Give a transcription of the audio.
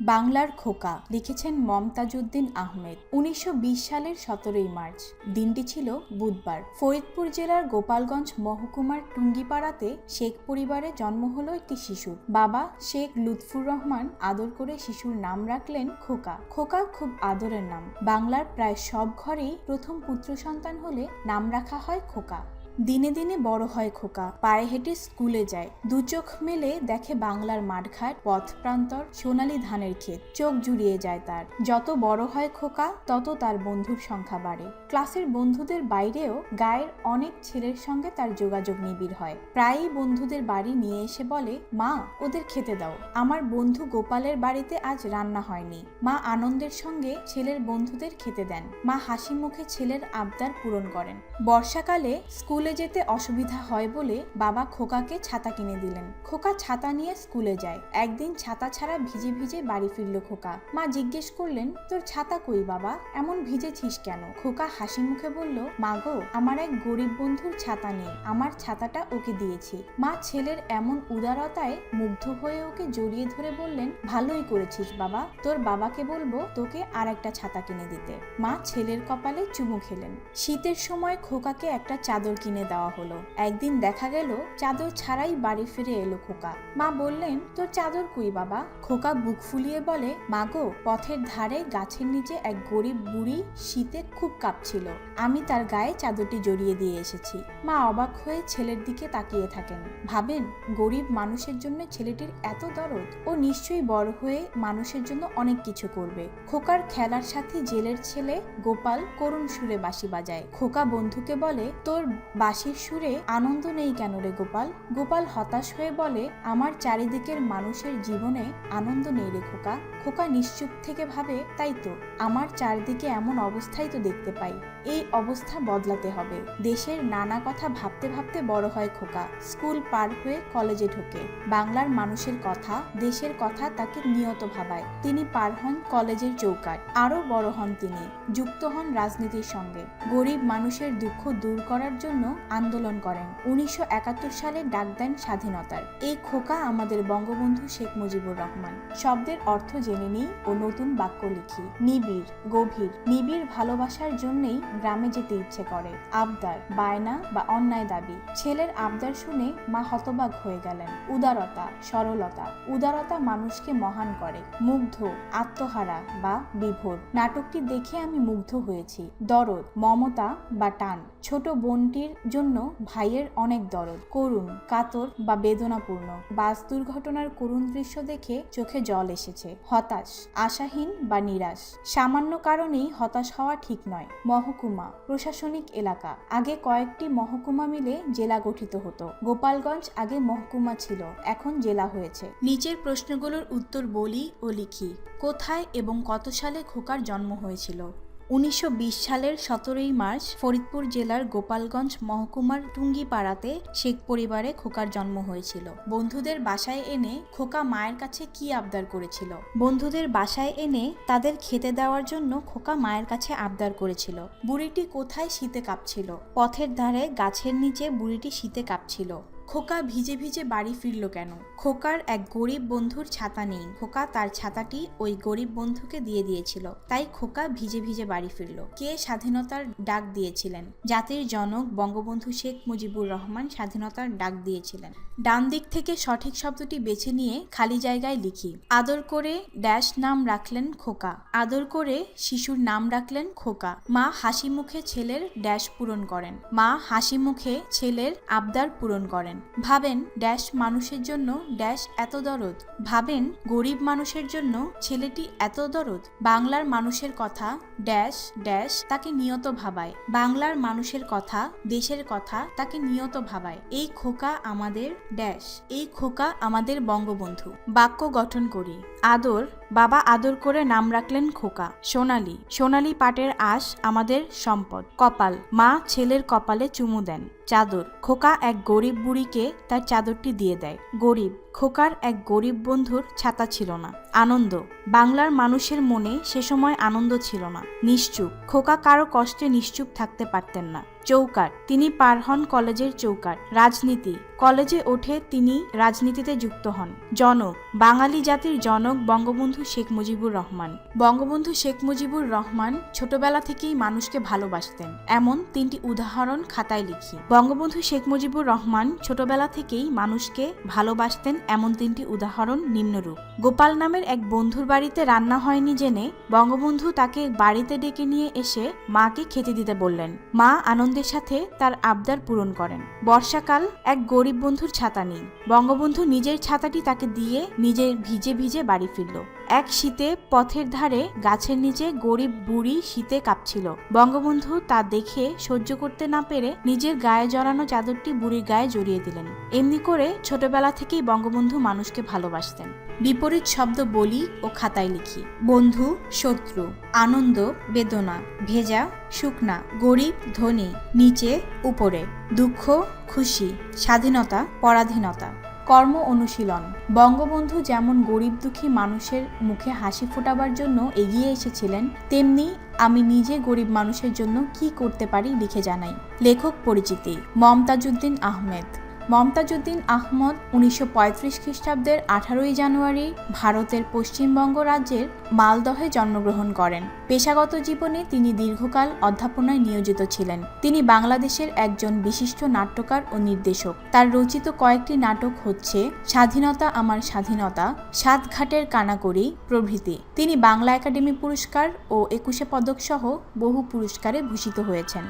বাংলার খোকা লিখেছেন মমতাজউদ্দিন আহমেদ। উনিশশো বিশ সালের সতেরোই মার্চ। দিনটি ছিল বুধবার। ফরিদপুর জেলার গোপালগঞ্জ মহকুমার টুঙ্গিপাড়াতে শেখ পরিবারে জন্ম হলো একটি শিশুর বাবা শেখ লুৎফুর রহমান আদর করে শিশুর নাম রাখলেন খোকা। খোকা খুব আদরের নাম। বাংলার প্রায় সব ঘরেই প্রথম পুত্র সন্তান হলে নাম রাখা হয় খোকা। দিনে দিনে বড় হয় খোকা। পায়ে হেঁটে স্কুলে যায়। দু চোখ মেলে দেখে বাংলার মাঠঘাট, পথ প্রান্তর, সোনালি ধানের ক্ষেত। চোখ জুড়িয়ে যায় তার। যত বড় হয় খোকা, তত তার বন্ধুর সংখ্যা বাড়ে। ক্লাসের বন্ধুদের বাইরেও গায়ের অনেক ছেলের সঙ্গে তার যোগাযোগ নিবিড় হয়। প্রায়ই বন্ধুদের বাড়ি নিয়ে এসে বলে, মা, ওদের খেতে দাও। আমার বন্ধু গোপালের বাড়িতে আজ রান্না হয়নি। মা আনন্দের সঙ্গে ছেলের বন্ধুদের খেতে দেন। মা হাসি মুখে ছেলের আবদার পূরণ করেন। বর্ষাকালে স্কুলে যেতে অসুবিধা হয় বলে বাবা খোকাকে ছাতা কিনে দিলেন। খোকা ছাতা নিয়ে স্কুলে যায়। একদিন ছাতা ছাড়া ভিজে ভিজে বাড়ি ফিরল খোকা। মা জিজ্ঞেস করলেন, তোর ছাতা কই বাবা? এমন ভিজেছিস কেন? খোকা হাসি মুখে বলল, মা গো, আমার এক গরিব বন্ধুর ছাতা নেই। আমার ছাতাটা ওকে দিয়েছি। মা ছেলের এমন উদারতায় মুগ্ধ হয়ে ওকে জড়িয়ে ধরে বললেন, ভালোই করেছিস বাবা। তোর বাবাকে বলব তোকে আর একটা ছাতা কিনে দিতে। মা ছেলের কপালে চুমু খেলেন। শীতের সময় খোকাকে একটা চাদর কিনে দেওয়া হলো। একদিন দেখা গেল, চাদর ছাড়াই বাড়ি ফিরে এলো খোকা। মা বললেন, তোর চাদর কই বাবা? খোকা বুক ফুলিয়ে বলে, মা গো, পথের ধারে গাছের নিচে এক গরিব বুড়ি শীতে খুব কাঁপছিল। আমি তার গায়ে চাদরটি জড়িয়ে দিয়ে এসেছি। মা অবাক হয়ে ছেলের দিকে তাকিয়ে থাকেন। ভাবেন, গরিব মানুষের জন্য ছেলেটির এত দরদ, ও নিশ্চয়ই বড় হয়ে মানুষের জন্য অনেক কিছু করবে। খোকার খেলার সাথে জেলের ছেলে গোপাল করুণ সুরে বাঁশি বাজায়। খোকা বন্ধুকে বলে, তোর বাঁশির সুরে আনন্দ নেই কেন রে গোপাল? গোপাল হতাশ হয়ে বলে, আমার চারিদিকের মানুষের জীবনে আনন্দ নেই রে খোকা। খোকা নিশ্চুপ থেকে ভাবে, তাই তো। আমার চারদিকে এমন অবস্থাই তো দেখতে পাই। এই অবস্থা বদলাতে হবে। দেশের নানা কথা ভাবতে ভাবতে বড় হয় খোকা। স্কুল পার হয়ে কলেজে ঢোকে। বাংলার মানুষের কথা, দেশের কথা তাকে নিয়ত ভাবায়। তিনি পার হন কলেজের চৌকাট আরও বড় হন তিনি। যুক্ত হন রাজনীতির সঙ্গে। গরিব মানুষের দুঃখ দূর করার জন্য আন্দোলন করেন। উনিশশো একাত্তর সালে ডাক দেন স্বাধীনতার। এই খোকা আমাদের বঙ্গবন্ধু শেখ মুজিবুর রহমান। শব্দের অর্থ জেনে নিই ও নতুন বাক্য লিখি। নিবিড়, গভীর। নিবিড় ভালোবাসার জন্যই গ্রামে যেতে ইচ্ছে করে। আবদার, বায়না বা অন্যায় দাবি। ছেলের আবদার শুনে মা হতবাক হয়ে গেলেন। উদারতা, সরলতা। উদারতা মানুষকে মহান করে। মুগ্ধ, আত্মহারা বা বিভোর। নাটকটি দেখে আমি মুগ্ধ হয়েছি। দরদ, মমতা বা টান। ছোট বোনটির জন্য ভাইয়ের অনেক দরদ। করুণ, কাতর বা বেদনাপূর্ণ। বাস দুর্ঘটনার করুণ দৃশ্য দেখে চোখে জল এসেছে। হতাশ, আশাহীন বা নিরাশ। সামান্য কারণেই হতাশ হওয়া ঠিক নয়। মহকুমা, প্রশাসনিক এলাকা। আগে কয়েকটি মহকুমা মিলে জেলা গঠিত হতো। গোপালগঞ্জ আগে মহকুমা ছিল, এখন জেলা হয়েছে। নিচের প্রশ্নগুলোর উত্তর বলি ও লিখি। কোথায় এবং কত সালে খোকার জন্ম হয়েছিল? উনিশশো বিশ সালের সতেরোই মার্চ ফরিদপুর জেলার গোপালগঞ্জ মহকুমার টুঙ্গিপাড়াতে শেখ পরিবারে খোকার জন্ম হয়েছিল। বন্ধুদের বাসায় এনে খোকা মায়ের কাছে কি আবদার করেছিল? বন্ধুদের বাসায় এনে তাদের খেতে দেওয়ার জন্য খোকা মায়ের কাছে আবদার করেছিল। বুড়িটি কোথায় শীতে কাঁপছিল? পথের ধারে গাছের নিচে বুড়িটি শীতে কাঁপছিল। খোকা ভিজে ভিজে বাড়ি ফিরল কেন? খোকার এক গরিব বন্ধুর ছাতা নেই। খোকা তার ছাতাটি ওই গরিব বন্ধুকে দিয়ে দিয়েছিল। তাই খোকা ভিজে ভিজে বাড়ি ফিরল। কে স্বাধীনতার ডাক দিয়েছিলেন? জাতির জনক বঙ্গবন্ধু শেখ মুজিবুর রহমান স্বাধীনতার ডাক দিয়েছিলেন। ডান দিক থেকে সঠিক শব্দটি বেছে নিয়ে খালি জায়গায় লিখি। আদর করে ড্যাশ নাম রাখলেন খোকা। আদর করে শিশুর নাম রাখলেন খোকা। মা হাসি মুখে ছেলের ড্যাশ পূরণ করেন। মা হাসি মুখে ছেলের আবদার পূরণ করেন। ভাবেন ড্যাশ মানুষের জন্য ড্যাশ এত দরদ। ভাবেন গরিব মানুষের জন্য ছেলেটি এত দরদ। বাংলার মানুষের কথা, ড্যাশ ড্যাশ, তাকে নিয়ত ভাবায়। বাংলার মানুষের কথা, দেশের কথা, তাকে নিয়ত ভাবায়। এই খোকা আমাদের ড্যাশ, এই খোকা আমাদের বঙ্গবন্ধু। বাক্য গঠন করি। আদর, বাবা আদর করে নাম রাখলেন খোকা। সোনালি সোনালি পাটের আশ আমাদের সম্পদ। কপাল, মা ছেলের কপালে চুমু দেন। চাদর, খোকা এক গরিব বুড়িকে তার চাদরটি দিয়ে দেয়। গরিব, খোকার এক গরিব বন্ধুর ছাতা ছিল না। আনন্দ, বাংলার মানুষের মনে সে সময় আনন্দ ছিল না। নিশ্চুপ, খোকা কারও কষ্টে নিশ্চুপ থাকতে পারতেন না। চৌকার, তিনি পার হন কলেজের চৌকার, রাজনীতি কলেজে ওঠে তিনি রাজনীতিতে যুক্ত হন। জনক, বাঙালি জাতির জনক বঙ্গবন্ধু শেখ মুজিবুর রহমান। বঙ্গবন্ধু শেখ মুজিবুর রহমান ছোটবেলা থেকেই মানুষকে ভালোবাসতেন। এমন তিনটি উদাহরণ খাতায় লিখি। বঙ্গবন্ধু শেখ মুজিবুর রহমান ছোটবেলা থেকেই মানুষকে ভালোবাসতেন এমন তিনটি উদাহরণ নিম্নরূপ। গোপাল নামের এক বন্ধুর বাড়িতে রান্না হয়নি জেনে বঙ্গবন্ধু তাকে বাড়িতে ডেকে নিয়ে এসে মাকে খেতে দিতে বললেন। মা আনন্দের সাথে তার আবদার পূরণ করেন। বর্ষাকাল এক গরিব বন্ধুর ছাতা নেই। বঙ্গবন্ধু নিজের ছাতাটি তাকে দিয়ে নিজের ভিজে ভিজে বাড়ি ফিরল। এক শীতে পথের ধারে গাছের নিচে গরিব বুড়ি শীতে কাঁপছিল। বঙ্গবন্ধু তা দেখে সহ্য করতে না পেরে নিজের গায়ে জড়ানো চাদরটি বুড়ির গায়ে জড়িয়ে দিলেন। এমনি করে ছোটবেলা থেকেই বঙ্গবন্ধু মানুষকে ভালোবাসতেন। বিপরীত শব্দ বলি ও খাতায় লিখি, বন্ধু, শত্রু, আনন্দ, বেদনা, ভেজা, শুকনা, গরিব, ধনী, নিচে, উপরে, দুঃখ, খুশি, স্বাধীনতা, পরাধীনতা। কর্ম অনুশীলন। বঙ্গবন্ধু যেমন গরিব দুঃখী মানুষের মুখে হাসি ফোটাবার জন্য এগিয়ে এসেছিলেন, তেমনি আমি নিজে গরিব মানুষের জন্য কি করতে পারি লিখে জানাই। লেখক পরিচিতি মমতাজুদ্দিন আহমেদ। মমতাজউদ্দিন আহমদ উনিশশো পঁয়ত্রিশ খ্রিস্টাব্দের আঠারোই জানুয়ারি ভারতের পশ্চিমবঙ্গ রাজ্যের মালদহে জন্মগ্রহণ করেন। পেশাগত জীবনে তিনি দীর্ঘকাল অধ্যাপনায় নিয়োজিত ছিলেন। তিনি বাংলাদেশের একজন বিশিষ্ট নাট্যকার ও নির্দেশক। তার রচিত কয়েকটি নাটক হচ্ছে স্বাধীনতা আমার স্বাধীনতা সাত ঘাটের কানাকড়ি, প্রভৃতি। তিনি বাংলা একাডেমি পুরস্কার ও একুশে পদক সহ বহু পুরস্কারে ভূষিত হয়েছেন।